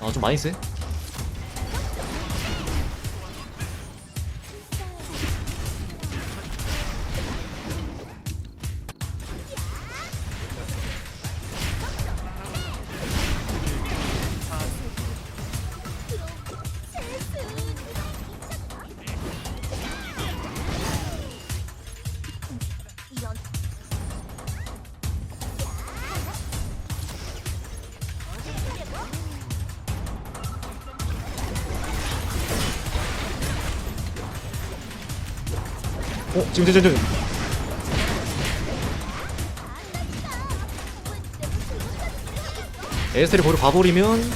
아 좀 많이 세? 어 지금 지금 지금 에스텔이 거기로 가버리면.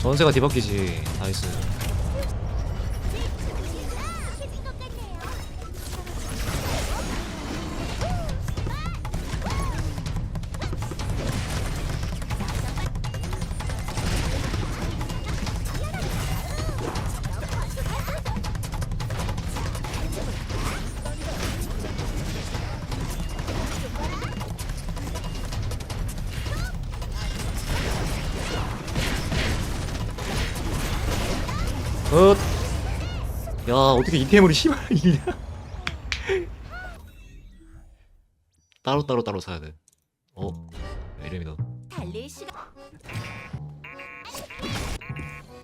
전세가 뒤바뀌지. 나이스 엇. 야 어떻게 이템으로 씨발 이기냐? 따로 따로 따로 사야 돼. 어? 이름이다. 달릴 시간.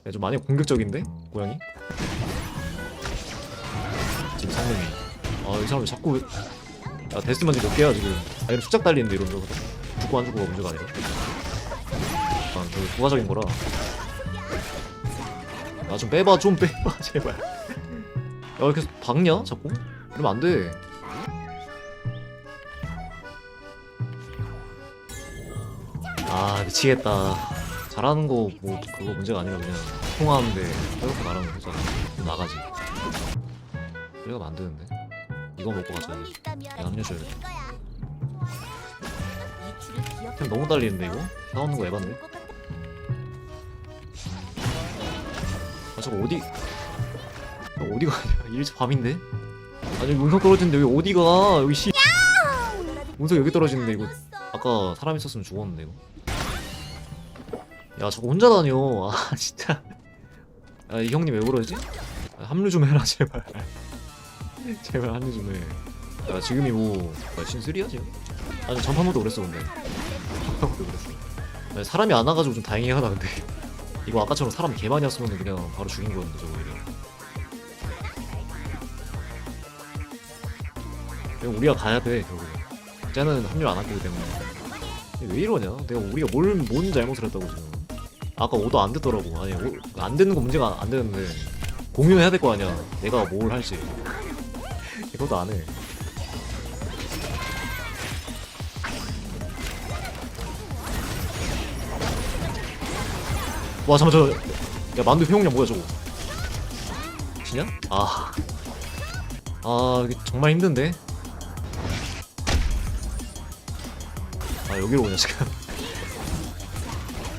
야, 좀 많이 공격적인데? 고양이? 지금 상님이. 아이 사람이 자꾸 왜- 야 데스만 지몇 개야 지금. 아 이런 수작 달리는데 이런 거. 죽고 안 죽고가 문제가 아니라. 아 저 부가적인 거라 야좀 빼봐 좀 빼봐 제발 야 이렇게 박냐 자꾸? 이러면 안돼 아 미치겠다 잘하는 거 뭐 그거 문제가 아니라 그냥 통화하는데 나가면 되잖아 좀 나가지 안 되는데 이거 먹고 가자 경험이 있다면 야, 합류줘야 돼. 될 거야. 이 줄을 기억해. 그냥 너무 달리는데 이거? 싸우는 거 에반데? 저거 어디 야, 어디가 일찍 밤인데? 아니 운석 떨어지는데 여기 어디가? 여기 씨. 운석 여기 떨어지는데 이거. 아까 사람 있었으면 죽었는데 이거. 야 저거 혼자 다녀. 아 진짜. 아 이 형님 왜 그러지? 아, 합류 좀 해라 제발. 제발 합류 좀해야 지금이 뭐 신3야 지금? 아니 전판부터 그랬어 근데. 전판부터 그랬어. 아니, 사람이 안 와가지고 좀 다행이긴 하다 근데 이거 아까처럼 사람 개 많이 왔으면 그냥 바로 죽인 거였는데 저거 그냥 우리가 가야 돼 결국 쟤는 합류 안 했기 때문에. 왜 이러냐? 내가 우리가 뭘, 뭔 잘못을 했다고 지금. 아까 오도 안 됐더라고. 아니 오, 안 되는 건 문제가 안 되는데 공유해야 될 거 아니야. 내가 뭘 할지. 이것도 안해 와 잠깐 저야 만두 회용량 뭐야 저거 지냐? 아. 아, 이게 정말 힘든데? 아, 여기로 오냐, 지금.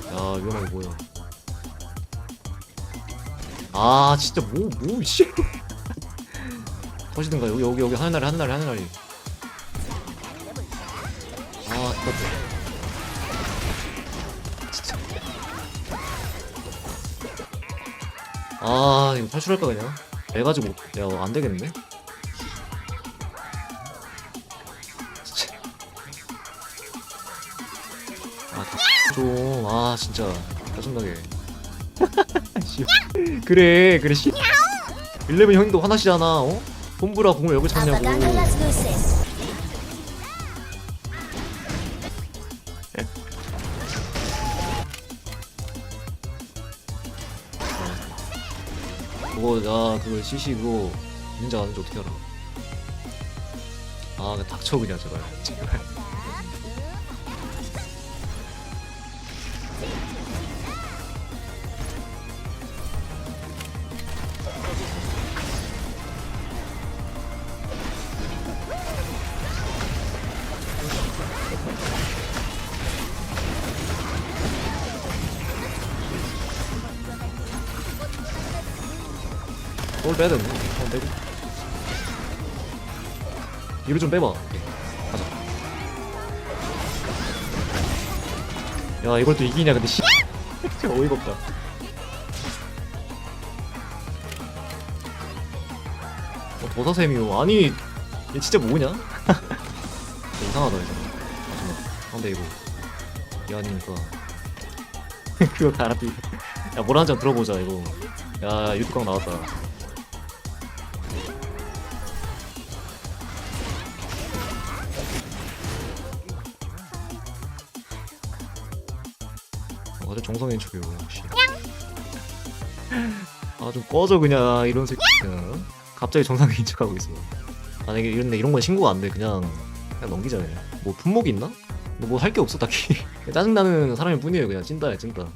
야, 위험하게 보여. 아, 진짜 뭐, 뭐, 씨. 터지든가, 여기, 여기, 여기, 하늘나리, 하늘나리, 하늘나리. 아, 똑같아. 아, 이거 탈출할까, 그냥? 해가지고, 야, 안 되겠는데? 진짜. 아, 다 좀, 아, 진짜. 짜증나게. 씨. 그래, 그래, 씨. 11 형님도 화나시잖아, 어? 홈브라 공을 여기 찾냐고. 그거 나 CC 그거 있는지 안 하는지 어떻게 알아? 아 닥쳐 그냥 제발 제발 뭘 빼야 되는데? 어 빼고. 뒤로 좀 빼봐. 오케이. 가자. 야 이걸 또 이기냐 근데 씨. 진짜 어이가 없다. 어, 도사샘이요 아니 얘 진짜 뭐냐? 이상하다 이거. 아, 근데 이거. 이게 아니니까 그거 갈아뛰 야 뭐라 한잔 들어보자 이거. 야 유튜브 강 나왔다 어제 정성인 척이요 역시. 아 좀 꺼져 그냥 이런 새끼 갑자기 정상인 척하고 있어. 아 이게 이런 이런 건 신고가 안 돼 그냥 그냥 넘기자 그냥. 뭐 품목이 있나? 뭐 할 게 없어 딱히. 짜증나는 사람일 뿐이에요 그냥. 찐따야 찐따